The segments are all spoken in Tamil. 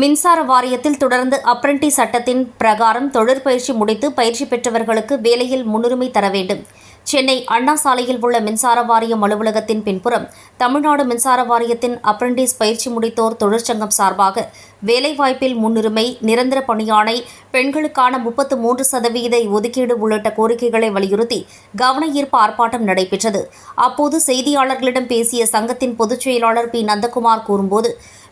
மின்சார வாரியத்தில் தொடர்ந்து அப்ரண்டி சட்டத்தின் பிரகாரம் தொழிற்பயிற்சி முடித்து பயிற்சி பெற்றவர்களுக்கு வேலையில் முன்னுரிமை தர வேண்டும். சென்னை அண்ணா சாலையில் உள்ள மின்சார வாரியம் அலுவலகத்தின் பின்புறம் தமிழ்நாடு மின்சார வாரியத்தின் அப்ரண்டிஸ் பயிற்சி முடித்தோர் தொழிற்சங்கம் சார்பாக வேலைவாய்ப்பில் முன்னுரிமை நிரந்தர பணியாணை பெண்களுக்கான முப்பத்து மூன்று சதவீத ஒதுக்கீடு உள்ளிட்ட கோரிக்கைகளை வலியுறுத்தி கவன ஈர்ப்பு ஆர்ப்பாட்டம் நடைபெற்றது. அப்போது செய்தியாளர்களிடம் பேசிய சங்கத்தின் பொதுச் செயலாளர் பி. நந்தகுமார் கூறும்போது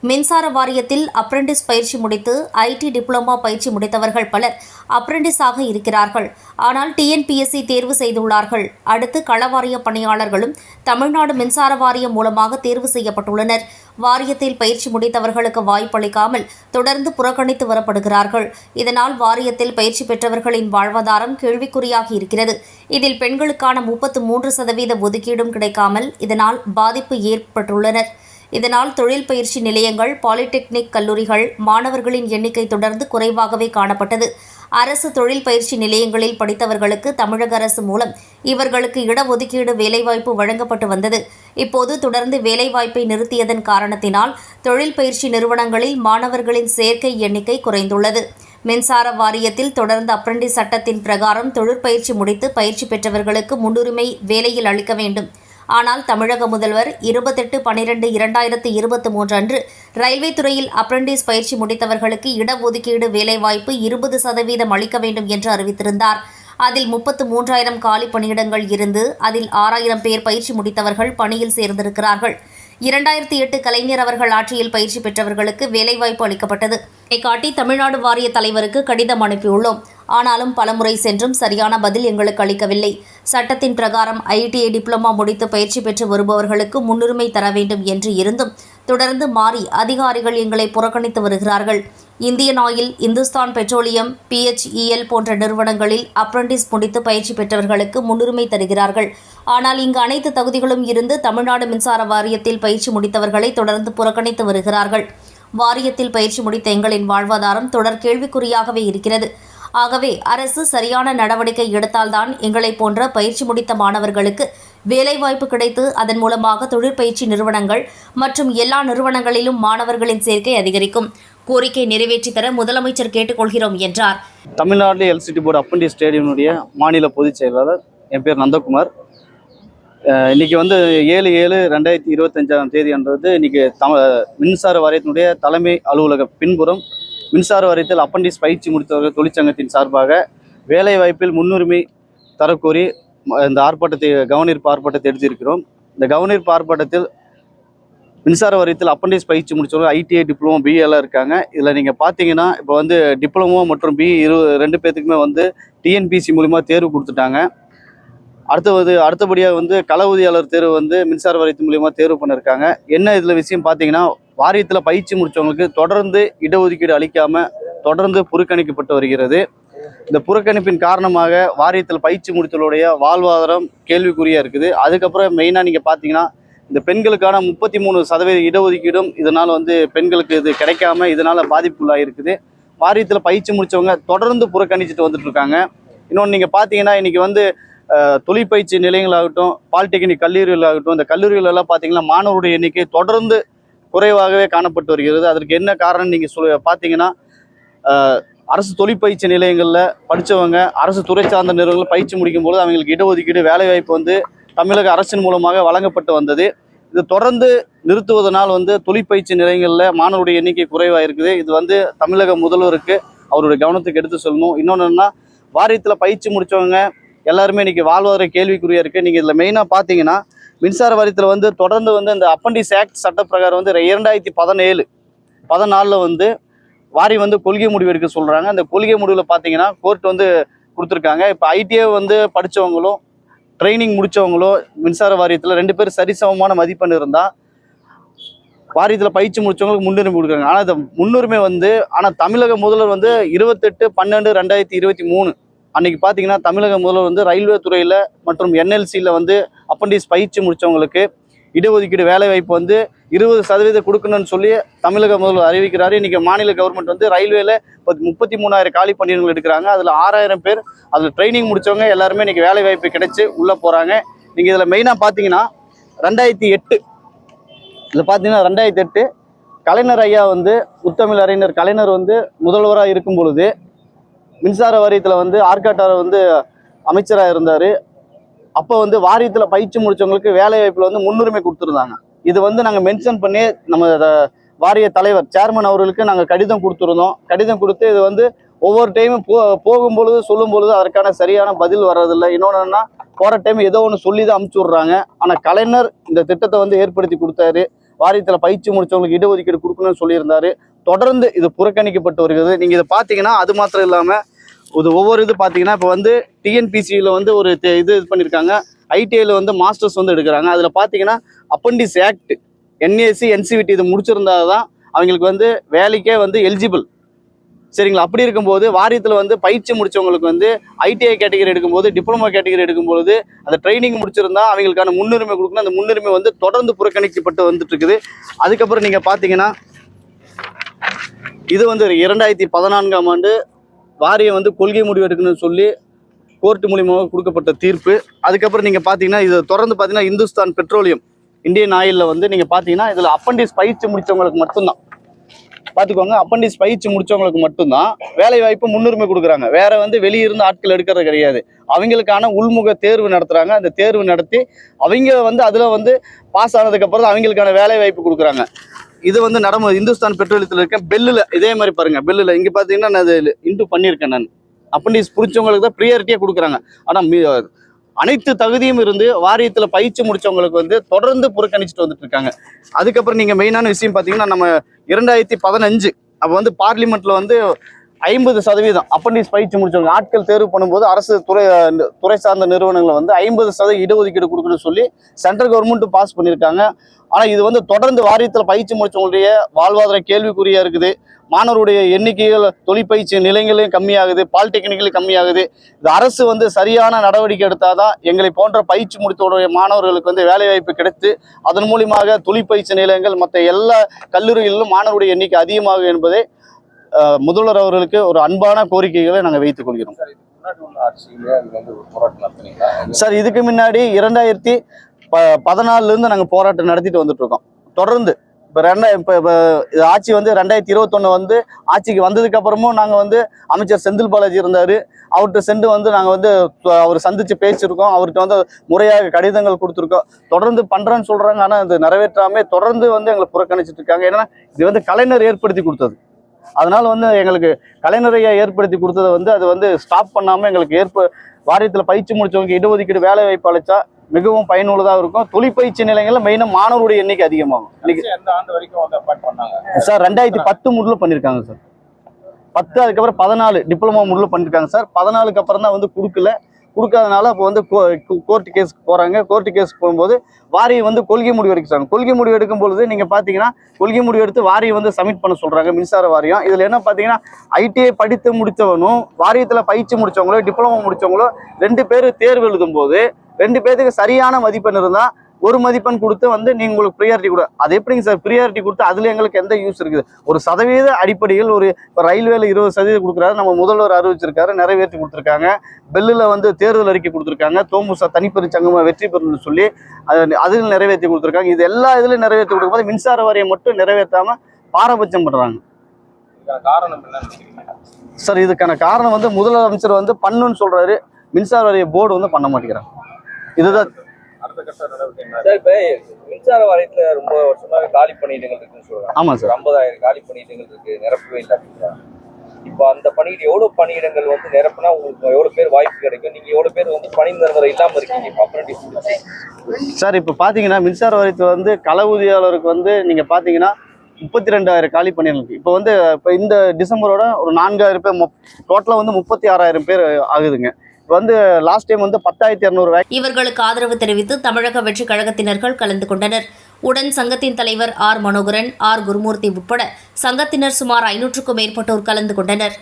மின்சார வாரியத்தில் அப்ரெண்டிஸ் பயிற்சி முடித்து ஐடி டிப்ளமா பயிற்சி முடித்தவர்கள் பலர் அப்ரெண்டிஸாக இருக்கிறார்கள். ஆனால் டிஎன்பிஎஸ்சி தேர்வு செய்துள்ளார்கள். அடுத்து களவாரிய பணியாளர்களும் தமிழ்நாடு மின்சார வாரியம் மூலமாக தேர்வு செய்யப்பட்டுள்ளனர். வாரியத்தில் பயிற்சி முடித்தவர்களுக்கு வாய்ப்பளிக்காமல் தொடர்ந்து புறக்கணித்து வரப்படுகிறார்கள். இதனால் வாரியத்தில் பயிற்சி பெற்றவர்களின் வாழ்வாதாரம் கேள்விக்குறியாகி இருக்கிறது. இதில் பெண்களுக்கான முப்பத்து மூன்று சதவீத ஒதுக்கீடும் கிடைக்காமல் இதனால் பாதிப்பு ஏற்பட்டுள்ளனர். இதனால் தொழில் பயிற்சி நிலையங்கள் பாலிடெக்னிக் கல்லூரிகள் மாணவர்களின் எண்ணிக்கை தொடர்ந்து குறைவாகவே காணப்பட்டது. அரசு தொழில் பயிற்சி நிலையங்களில் படித்தவர்களுக்கு தமிழக அரசு மூலம் இவர்களுக்கு இடஒதுக்கீடு வேலைவாய்ப்பு வழங்கப்பட்டு வந்தது. இப்போது தொடர்ந்து வேலைவாய்ப்பை நிறுத்தியதன் காரணத்தினால் தொழில் பயிற்சி நிறுவனங்களில் மாணவர்களின் சேர்க்கை எண்ணிக்கை குறைந்துள்ளது. மின்சார வாரியத்தில் தொடர்ந்து அப்ரண்டிஸ் சட்டத்தின் பிரகாரம் தொழிற்பயிற்சி முடித்து பயிற்சி பெற்றவர்களுக்கு முன்னுரிமை வேலையில் அளிக்க வேண்டும். ஆனால் தமிழக முதல்வர் இருபத்தெட்டு பனிரெண்டு இரண்டாயிரத்து இருபத்தி மூன்று அன்று ரயில்வே துறையில் அப்ரண்டிஸ் பயிற்சி முடித்தவர்களுக்கு இடஒதுக்கீடு வேலைவாய்ப்பு இருபது சதவீதம் அளிக்க வேண்டும் என்று அறிவித்திருந்தார். அதில் முப்பத்து மூன்றாயிரம் காலி பணியிடங்கள் இருந்து அதில் ஆறாயிரம் பேர் பயிற்சி முடித்தவர்கள் பணியில் சேர்ந்திருக்கிறார்கள். இரண்டாயிரத்தி எட்டு கலைஞர் அவர்கள் ஆட்சியில் பயிற்சி பெற்றவர்களுக்கு வேலைவாய்ப்பு அளிக்கப்பட்டது. இதை காட்டி தமிழ்நாடு வாரிய தலைவருக்கு கடிதம் அனுப்பியுள்ளோம். ஆனாலும் பலமுறை சென்றும் சரியான பதில் எங்களுக்கு அளிக்கவில்லை. சட்டத்தின் பிரகாரம் ஐடிஐ டிப்ளமா முடித்து பயிற்சி பெற்று வருபவர்களுக்கு முன்னுரிமை தர வேண்டும் என்று இருந்தும் தொடர்ந்து மாறி அதிகாரிகள் எங்களை புறக்கணித்து வருகிறார்கள். Indian Oil Hindustan Petroleum BHEL போன்ற நிறுவனங்களில் அப்ரண்டிஸ் முடித்து பயிற்சி பெற்றவர்களுக்கு முன்னுரிமை தருகிறார்கள். ஆனால் இங்கு அனைத்து தகுதிகளும் இருந்து தமிழ்நாடு மின்சார வாரியத்தில் பயிற்சி முடித்தவர்களை தொடர்ந்து புறக்கணித்து வருகிறார்கள். வாரியத்தில் பயிற்சி முடித்த எங்களின் வாழ்வாதாரம் தொடர் கேள்விக்குறியாகவே இருக்கிறது. ஆகவே அரசு சரியான நடவடிக்கை எடுத்தால்தான் எங்களைப் போன்ற பயிற்சி முடித்த மாணவர்களுக்கு வேலைவாய்ப்பு கிடைத்து அதன் மூலமாக தொழிற்பயிற்சி நிறுவனங்கள் மற்றும் எல்லா நிறுவனங்களிலும் மாணவர்களின் சேர்க்கை அதிகரிக்கும். கோரிக்கை நிறைவேற்றி தர முதலமைச்சர் கேட்டுக்கொள்கிறோம் என்றார். தமிழ்நாடு எல்சிடி போர்டு அப்பண்டி ஸ்டேடியனுடைய மாநில பொதுச் செயலாளர் என் பேர் நந்தகுமார். இன்னைக்கு வந்து ஏழு ஏழு ரெண்டாயிரத்தி இருபத்தஞ்சாம் தேதின்றது இன்னைக்கு தம மின்சார வாரியத்தினுடைய தலைமை அலுவலக பின்புறம் மின்சார வாரியத்தில் அப்பண்டிஸ் பயிற்சி முடித்தவர்கள் தொழிற்சங்கத்தின் சார்பாக வேலை வாய்ப்பில் முன்னுரிமை தரக்கோரி இந்த ஆர்ப்பாட்டத்தை கவனிப்பு ஆர்ப்பாட்டத்தை எடுத்திருக்கிறோம். இந்த கவனிப்பு ஆர்ப்பாட்டத்தில் மின்சார வாரியத்தில் அப்பண்டிஸ் பயிற்சி முடிச்சவங்க ஐடிஐ டிப்ளமோ பிஏலாம் எல்லாம் இருக்காங்க. இதில் நீங்கள் பார்த்தீங்கன்னா இப்போ வந்து டிப்ளமோ மற்றும் பிஇ இரு ரெண்டு பேர்த்துக்குமே வந்து டிஎன்பிசி மூலிமா தேர்வு கொடுத்துட்டாங்க. அடுத்தது அடுத்தபடியாக வந்து கள தேர்வு வந்து மின்சார வாரியத்து மூலியமாக தேர்வு பண்ணியிருக்காங்க என்ன இதில் விஷயம் பார்த்தீங்கன்னா வாரியத்தில் பயிற்சி முடித்தவங்களுக்கு தொடர்ந்து இடஒதுக்கீடு அளிக்காமல் தொடர்ந்து புறக்கணிக்கப்பட்டு வருகிறது. இந்த புறக்கணிப்பின் காரணமாக வாரியத்தில் பயிற்சி முடித்தலுடைய வாழ்வாதாரம் கேள்விக்குறியாக இருக்குது. அதுக்கப்புறம் மெயினாக நீங்கள் பார்த்தீங்கன்னா இந்த பெண்களுக்கான முப்பத்தி மூணு சதவீத இடஒதுக்கீடும் இதனால் வந்து பெண்களுக்கு இது கிடைக்காம இதனால் பாதிப்புள்ளாக இருக்குது. வாரியத்தில் பயிற்சி முடித்தவங்க தொடர்ந்து புறக்கணிச்சிட்டு வந்துட்டு இருக்காங்க. இன்னொன்று நீங்கள் பார்த்தீங்கன்னா இன்றைக்கி வந்து தொழிற்பயிற்சி நிலையங்களாகட்டும் பாலிடெக்னிக் கல்லூரிகளாகட்டும் இந்த கல்லூரிகள் எல்லாம் பார்த்தீங்கன்னா மாணவருடைய எண்ணிக்கை தொடர்ந்து குறைவாகவே காணப்பட்டு வருகிறது. அதற்கு என்ன காரணம் நீங்கள் சொல் பார்த்தீங்கன்னா அரசு தொழிற்பயிற்சி நிலையங்களில் படித்தவங்க அரசு துறை சார்ந்த நிறுவனங்கள் பயிற்சி முடிக்கும்போது அவங்களுக்கு இடஒதுக்கீடு வேலைவாய்ப்பு வந்து தமிழக அரசின் மூலமாக வழங்கப்பட்டு வந்தது. இது தொடர்ந்து நிறுத்துவதனால் வந்து தொழிற்பயிற்சி நிலையங்களில் மாணவருடைய எண்ணிக்கை குறைவாக இருக்குது இது வந்து தமிழக முதல்வருக்கு அவருடைய கவனத்துக்கு எடுத்து சொல்லணும். இன்னொன்று என்னென்னா வாரியத்தில் பயிற்சி முடித்தவங்க எல்லாருமே இன்னைக்கு வாழ்வாதார கேள்விக்குறியாக இருக்குது நீங்கள் இதில் மெயினாக பார்த்தீங்கன்னா மின்சார வாரியத்தில் வந்து தொடர்ந்து வந்து இந்த அப்பண்டிஸ் ஆக்ட் சட்டப்பிரகாரம் வந்து இரண்டாயிரத்தி பதினேழு பதினாலில் வந்து வாரியம் வந்து கொள்கை முடிவு எடுக்க சொல்கிறாங்க அந்த கொள்கை முடிவில் பார்த்தீங்கன்னா கோர்ட் வந்து கொடுத்துருக்காங்க. இப்போ ஐடிஐ வந்து படித்தவங்களும் ட்ரைனிங் முடித்தவங்களும் மின்சார வாரியத்தில் ரெண்டு பேரும் சரிசமமான மதிப்பெண் இருந்தால் வாரியத்தில் பயிற்சி முடித்தவங்களுக்கு முன்னுரிமை கொடுக்குறாங்க. ஆனால் இந்த முன்னுரிமை வந்து ஆனால் தமிழக முதல்வர் வந்து இருபத்தெட்டு பன்னெண்டு ரெண்டாயிரத்தி இருபத்தி மூணு அன்னைக்கு பார்த்தீங்கன்னா தமிழக முதல்வர் வந்து ரயில்வே துறையில் மற்றும் என்எல்சியில் வந்து அப்பண்டிஸ் பயிற்சி முடித்தவங்களுக்கு இடஒதுக்கீடு வேலைவாய்ப்பு வந்து இருபது சதவீதம் கொடுக்கணும்னு சொல்லி தமிழக முதல்வர் அறிவிக்கிறாரு. இன்றைக்கி மாநில கவர்மெண்ட் வந்து ரயில்வேல முப்பத்தி மூணாயிரம் காலி பணியிடங்கள் எடுக்கிறாங்க. அதில் ஆறாயிரம் பேர் அதில் ட்ரைனிங் முடித்தவங்க எல்லாருமே இன்னைக்கு வேலை வாய்ப்பு உள்ளே போகிறாங்க நீங்கள் இதில் மெயினாக பார்த்தீங்கன்னா ரெண்டாயிரத்தி எட்டு இதில் பார்த்தீங்கன்னா ரெண்டாயிரத்தி எட்டு கலைஞர் ஐயா வந்து முத்தமிழ் அறிஞர் கலைஞர் வந்து முதல்வராக இருக்கும் பொழுது மின்சார வாரியத்தில் வந்து ஆர்காட்டார் வந்து அமைச்சராக இருந்தார். அப்போ வந்து வாரியத்தில் பயிற்சி முடித்தவங்களுக்கு வேலை வாய்ப்பில் வந்து முன்னுரிமை கொடுத்துருந்தாங்க. இது வந்து நாங்கள் மென்ஷன் பண்ணி நம்ம வாரிய தலைவர் சேர்மன் அவர்களுக்கு நாங்கள் கடிதம் கொடுத்துருந்தோம். கடிதம் கொடுத்து இது வந்து ஒவ்வொரு டைமும் போ போகும்பொழுது சொல்லும் பொழுது அதற்கான சரியான பதில் வர்றதில்லை. இன்னொன்றுன்னா போகிற டைம் ஏதோ ஒன்று சொல்லி தான் அமுச்சு விட்றாங்க. ஆனால் கலைஞர் இந்த திட்டத்தை வந்து ஏற்படுத்தி கொடுத்தாரு. வாரியத்தில் பயிற்சி முடித்தவங்களுக்கு இடஒதுக்கீடு கொடுக்கணும்னு சொல்லியிருந்தாரு. தொடர்ந்து இது புறக்கணிக்கப்பட்டு வருகிறது. நீங்கள் இதை பார்த்தீங்கன்னா அது மாத்திரம் இல்லாமல் இது ஒவ்வொரு இது பார்த்தீங்கன்னா இப்போ வந்து டிஎன்பிசியில் வந்து ஒரு இது இது பண்ணியிருக்காங்க ஐடிஐயில் வந்து மாஸ்டர்ஸ் வந்து எடுக்கிறாங்க. அதில் பார்த்தீங்கன்னா அப்பண்டிஸ் ஆக்ட் என்ஏசி என்சிவிடி இது முடிச்சிருந்தா தான் அவங்களுக்கு வந்து வேலைக்கே வந்து எலிஜிபிள் சரிங்களா? அப்படி இருக்கும்போது வாரியத்தில் வந்து பயிற்சி முடிச்சவங்களுக்கு வந்து ஐடிஐ கேட்டகரி எடுக்கும்போது டிப்ளமோ கேட்டகரி எடுக்கும்போது அந்த ட்ரைனிங் முடிச்சிருந்தா அவங்களுக்கான முன்னுரிமை கொடுக்கணும். அந்த முன்னுரிமை வந்து தொடர்ந்து புறக்கணிக்கப்பட்டு வந்துட்டு இருக்குது அதுக்கப்புறம் நீங்கள் பார்த்தீங்கன்னா இது வந்து இரண்டாயிரத்தி பதினான்காம் ஆண்டு வாரியம் வந்து கொள்கை முடிவு எடுக்கணும்னு சொல்லி கோர்ட்டு மூலியமாக கொடுக்கப்பட்ட தீர்ப்பு. அதுக்கப்புறம் நீங்கள் பார்த்தீங்கன்னா இது தொடர்ந்து பார்த்தீங்கன்னா இந்துஸ்தான் பெட்ரோலியம் இந்தியன் ஆயிலில் வந்து நீங்கள் பார்த்தீங்கன்னா இதில் அப்பண்டிஸ் பயிற்சி முடித்தவங்களுக்கு மட்டும்தான். பார்த்துக்கோங்க அப்பண்டிஸ் பயிற்சி முடித்தவங்களுக்கு மட்டும்தான் வேலை வாய்ப்பு முன்னுரிமை கொடுக்குறாங்க. வேற வந்து வெளியிருந்து ஆட்கள் எடுக்கிறது கிடையாது. அவங்களுக்கான உள்முக தேர்வு நடத்துகிறாங்க அந்த தேர்வு நடத்தி அவங்க வந்து அதில் வந்து பாஸ் ஆனதுக்கப்புறம் தான் அவங்களுக்கான வேலை வாய்ப்பு கொடுக்குறாங்க. இது வந்து நடமு இந்துஸ்தான் பெட்ரோலியத்தில் இருக்க பெல்லில் இதே மாதிரி பாருங்க பெல்லில். இங்கே பார்த்தீங்கன்னா நான் அது இன்டு பண்ணியிருக்கேன் நான். அப்பண்டிஸ் பிடிச்சவங்களுக்கு தான் ப்ரியாரிட்டியாக கொடுக்குறாங்க. ஆனால் அனைத்து தகுதியும் இருந்து வாரியத்தில் பயிற்சி முடிச்சவங்களுக்கு வந்து தொடர்ந்து புறக்கணிச்சுட்டு வந்துட்டு இருக்காங்க. அதுக்கப்புறம் நீங்கள் மெயினான விஷயம் பார்த்தீங்கன்னா நம்ம இரண்டாயிரத்தி பதினஞ்சு அப்போ வந்து பார்லிமெண்ட்டில் வந்து ஐம்பது சதவீதம். அப்பண்டிஸ் பயிற்சி முடிச்சவங்க. ஆட்கள் தேர்வு பண்ணும்போது அரசு துறை துறை சார்ந்த நிறுவனங்களை வந்து ஐம்பது சதவீத இடஒதுக்கீடு கொடுக்கணும்னு சொல்லி சென்ட்ரல் கவர்மெண்ட்டும் பாஸ் பண்ணியிருக்காங்க. ஆனால் இது வந்து தொடர்ந்து வாரியத்தில் பயிற்சி முடிச்சவங்களுடைய வாழ்வாதார கேள்விக்குறியாக இருக்குது. மாணவருடைய எண்ணிக்கைகள் தொழிற்பயிற்சி நிலையங்களையும் கம்மியாகுது. பாலிடெக்னிக்கலையும் கம்மியாகுது. இது அரசு வந்து சரியான நடவடிக்கை எடுத்தால் தான் எங்களை போன்ற பயிற்சி முடித்தோடைய மாணவர்களுக்கு வந்து வேலைவாய்ப்பு கிடைத்து அதன் மூலியமாக தொழிற்பயிற்சி நிலையங்கள் மற்ற எல்லா கல்லூரிகளிலும் மாணவருடைய எண்ணிக்கை அதிகமாகும் என்பதை முதல்வர் அவர்களுக்கு ஒரு அன்பான கோரிக்கைகளை நாங்கள் வைத்துக் கொள்கிறோம். சார் இதுக்கு முன்னாடி இரண்டாயிரத்தி ப பதினாலுல இருந்து நாங்கள் போராட்டம் நடத்திட்டு வந்துட்டு இருக்கோம் தொடர்ந்து இப்போ ரெண்டா இப்போ இப்போ இது ஆட்சி வந்து ரெண்டாயிரத்தி இருபத்தொன்னு வந்து ஆட்சிக்கு வந்ததுக்கு அப்புறமும் நாங்கள் வந்து அமைச்சர் செந்தில் பாலாஜி இருந்தார். அவர்கிட்ட சென்று வந்து நாங்கள் வந்து அவர் சந்திச்சு பேசியிருக்கோம். அவர்கிட்ட வந்து முறையாக கடிதங்கள் கொடுத்துருக்கோம். தொடர்ந்து பண்ணுறேன்னு சொல்கிறாங்க ஆனால் அது நிறைவேற்றாமல் தொடர்ந்து வந்து எங்களை புறக்கணிச்சிட்டு இருக்காங்க. ஏன்னா இது வந்து கலைஞர் ஏற்படுத்தி கொடுத்தது. அதனால வந்து எங்களுக்கு கலைஞரையா ஏற்படுத்தி கொடுத்ததை வந்து அது வந்து ஸ்டாப் பண்ணாமல் எங்களுக்கு ஏற்ப வாரியத்தில் பயிற்சி முடிச்சவங்க இடஒதுக்கீடு வேலை வாய்ப்பு அளிச்சா மிகவும் பயனுள்ளதாக இருக்கும். தொழிற்பயிற்சி நிலையங்களில் மெயினாக மாணவருடைய எண்ணிக்கை அதிகமாகும். இன்னைக்கு எந்த ஆண்டு வரைக்கும் சார் ரெண்டாயிரத்தி பத்து முடிவில் பண்ணியிருக்காங்க சார். பத்து அதுக்கப்புறம் பதினாலு டிப்ளமோ முடிவில் பண்ணியிருக்காங்க சார். பதினாலுக்கு அப்புறம் தான் வந்து கொடுக்கல. கொடுக்காதனால அப்போ வந்து கோர்ட்டு கேஸ்க்கு போகிறாங்க கோர்ட்டு கேஸுக்கு போகும்போது வாரியம் வந்து கொள்கை முடிவு எடுக்கிறாங்க. கொள்கை முடிவு எடுக்கும் பொழுது நீங்கள் பார்த்தீங்கன்னா கொள்கை முடிவு எடுத்து வாரியம் வந்து சப்மிட் பண்ண சொல்கிறாங்க மின்சார வாரியம். இதில் என்ன பார்த்தீங்கன்னா ஐடிஐ படித்து முடித்தவனும் வாரியத்தில் பயிற்சி முடித்தவங்களோ டிப்ளமோ முடித்தவங்களோ ரெண்டு பேர் தேர்வு எழுதும்போது ரெண்டு பேர்த்துக்கு சரியான மதிப்பெண் இருந்தால் ஒரு மதிப்பெண் கொடுத்து வந்து நீங்க உங்களுக்கு ப்ரியாரிட்டி கொடு. அது எப்படிங்க சார்? ப்ரியாரிட்டி கொடுத்து அதுல எங்களுக்கு எந்த யூஸ் இருக்குது? ஒரு சதவீத அடிப்படையில் ஒரு இப்போ ரயில்வேல இருபது சதவீதம் கொடுக்குறாரு. நம்ம முதல்வர் அறிவிச்சிருக்காரு. நிறைவேற்றி கொடுத்துருக்காங்க. பெல்லில் வந்து தேர்தல் அறிக்கை கொடுத்துருக்காங்க. தோமுசா தனிப்பெரு சங்கமா வெற்றி பெறணும்னு சொல்லி அது அதில் நிறைவேற்றி கொடுத்துருக்காங்க. இது எல்லா இதுலையும் நிறைவேற்றி கொடுக்கும்போது மின்சார வாரியம் மட்டும் நிறைவேற்றாம பாரபட்சம் இதுக்கான காரணம் சார் இதுக்கான காரணம் வந்து முதலமைச்சர் வந்து பண்ணுன்னு சொல்றாரு. மின்சார வாரிய போர்டு வந்து பண்ண மாட்டேங்கிறாங்க. இதுதான் அடுத்த கட்ட நடவடிக்கை என்ன சார் இப்ப மின்சார வாரியத்துல ரொம்ப வருஷமாக காலி பணியிடங்கள் இருக்குன்னு சொல்றாங்க. ஆமா சார். ஐம்பதாயிரம் காலி பணியிடங்கள் இருக்கு நிரப்பவே இல்லை. அப்படிங்கிறாங்க இப்போ அந்த பணியிட எவ்வளவு பணியிடங்கள் வந்து நிரப்புனா உங்களுக்கு எவ்வளவு பேர் வாய்ப்பு கிடைக்கும்? நீங்க எவ்வளவு பேர் வந்து பணி நிரந்தரம் இல்லாம இருக்கீங்க? இப்போ அப்ரண்டிஸ் சார் இப்போ பார்த்தீங்கன்னா மின்சார வாரியத்தில் வந்து கள ஊதியாளருக்கு வந்து நீங்கள் பார்த்தீங்கன்னா முப்பத்தி ரெண்டாயிரம் காலி பண்ணியிருக்கு இப்போ வந்து இப்போ இந்த டிசம்பரோட ஒரு நான்காயிரம் பேர் டோட்டலாக வந்து முப்பத்தி ஆறாயிரம் பேர் ஆகுதுங்க. வந்து லாஸ்ட் டைம் வந்து பத்தாயிரத்தி இரநூறு இவர்களுக்கு ஆதரவு தெரிவித்து தமிழக வெற்றி கழகத்தினர்கள் கலந்து கொண்டனர். உடன் சங்கத்தின் தலைவர் ஆர் மனோகரன் ஆர் குருமூர்த்தி உட்பட சங்கத்தினர் சுமார் ஐநூற்றுக்கும் மேற்பட்டோர் கலந்து கொண்டனர்.